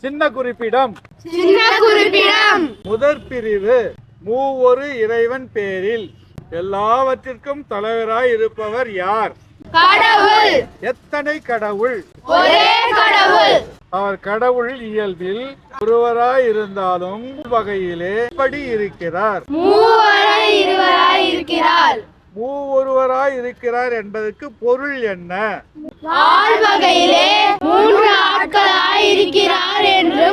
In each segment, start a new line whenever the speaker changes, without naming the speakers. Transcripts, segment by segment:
சின்ன குறிப்பிடம்.
சின்ன குறிப்பிடம்.
முதற் பிரிவு மூவொரு இறைவன் பேரில். எல்லாவற்றிற்கும் தலைவராய் இருப்பவர் யார்?
கடவுள்.
எத்தனை கடவுள்?
ஒரே கடவுள்.
அவர் கடவுள் இயல்பில் ஒருவராய் இருந்தாலும் வகையிலே எப்படி இருக்கிறார்.
இருவராய் இருக்கிறார்.
மூவொருவராய் இருக்கிறார் என்பதற்கு பொருள் என்ன?
ஆள் வகையிலே மூன்று ஆட்களாய் இருக்கிறார்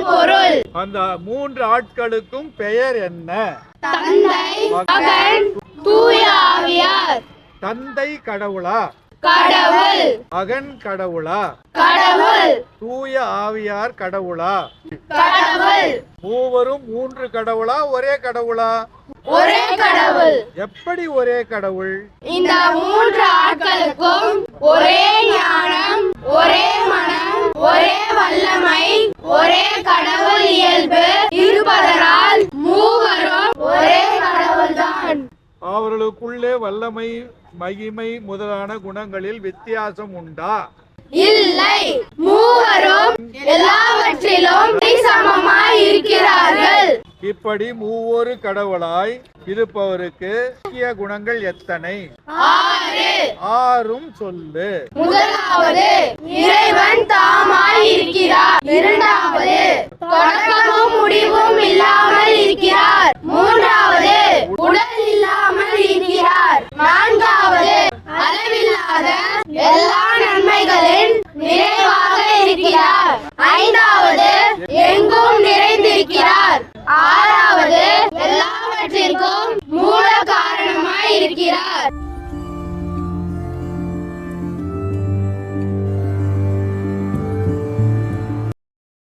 பொருள்.
அந்த மூன்று ஆட்களுக்கும் பெயர் என்ன?
தந்தை மகன் தூய ஆவியார்.
தந்தை கடவுளா?
கடவுள்.
மகன் கடவுளா?
கடவுள்.
தூய ஆவியார் கடவுளா?
கடவுள்.
மூவரும் மூன்று கடவுளா ஒரே கடவுளா?
ஒரே கடவுள்.
எப்படி ஒரே கடவுள்?
இந்த மூன்று ஆட்களுக்கும் ஒரே ஞானம் ஒரே மனம் ஒரே வல்லமை ஒரே கடவுள் இயல்பு இருப்பதனால் மூவரும் ஒரே கடவுள்தான்
அவர்களுக்குள்ளே வல்லமை மகிமை முதலான குணங்களில் வித்தியாசம் உண்டா?
இல்லை. மூவரும் எல்லாவற்றிலும் சமமாய் இருக்கிறார்கள்
இப்படி மூவொரு கடவுளாய் இருப்பவருக்கு முக்கிய குணங்கள் எத்தனை?
ஆறு.
ஆறும் சொல்லு.
முதலாவது இறைவன் தாமாய் இருக்கிறார்